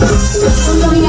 本当に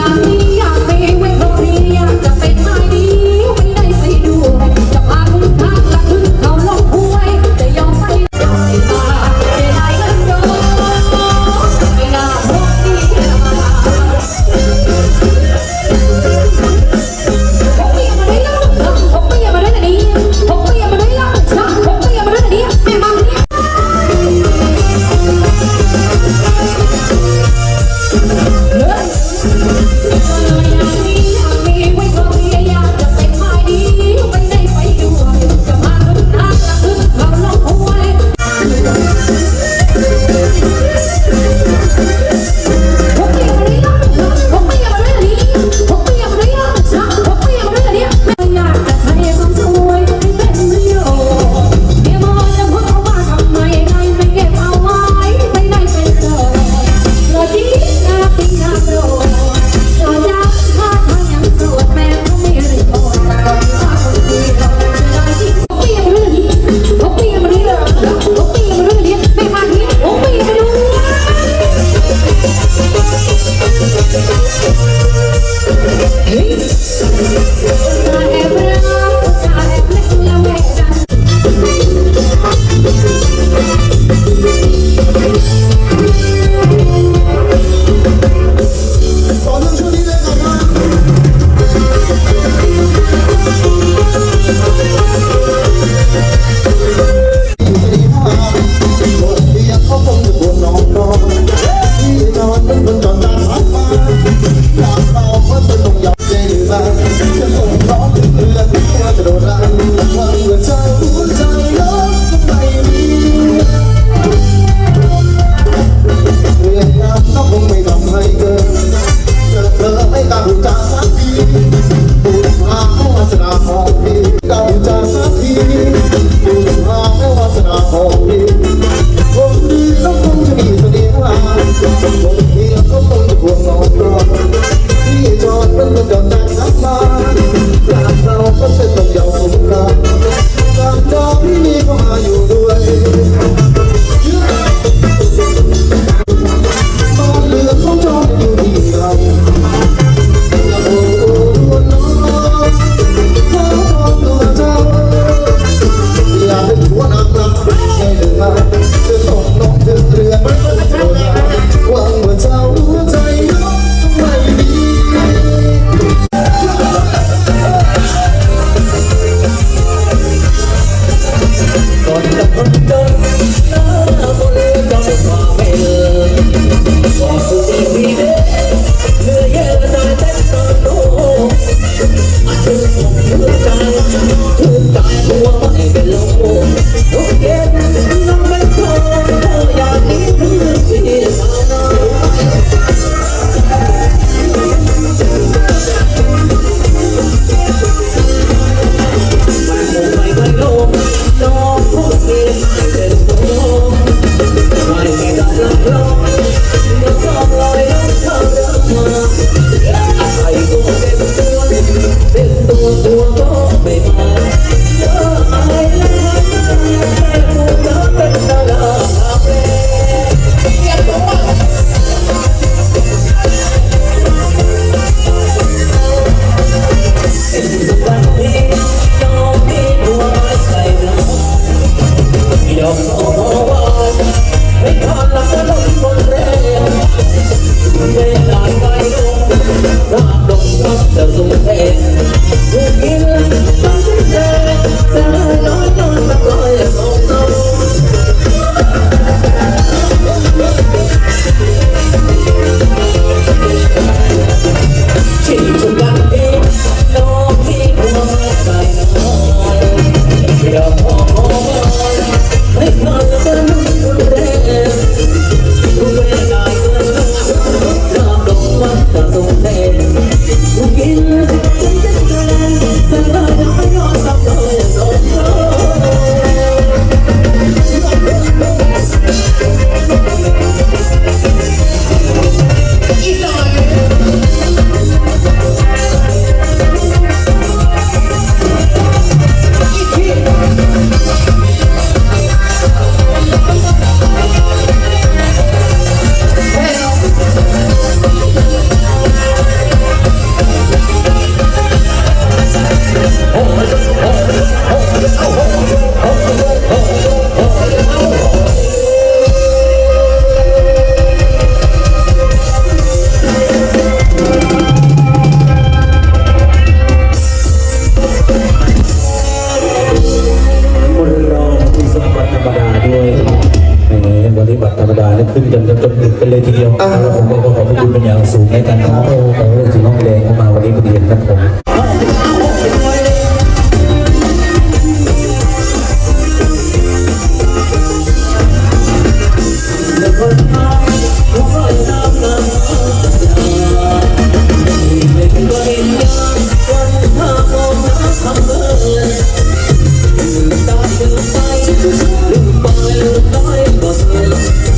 ขึ้นจนจนด็กไปเลยทีเดียวแล้วผมก็ขอขอบคุณเป็นอย่างสูงในการนำเท่ของเรื่องถึงน้องแดงเข้ามาวันนี้พอดีเห็ครับผม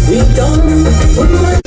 Vì con.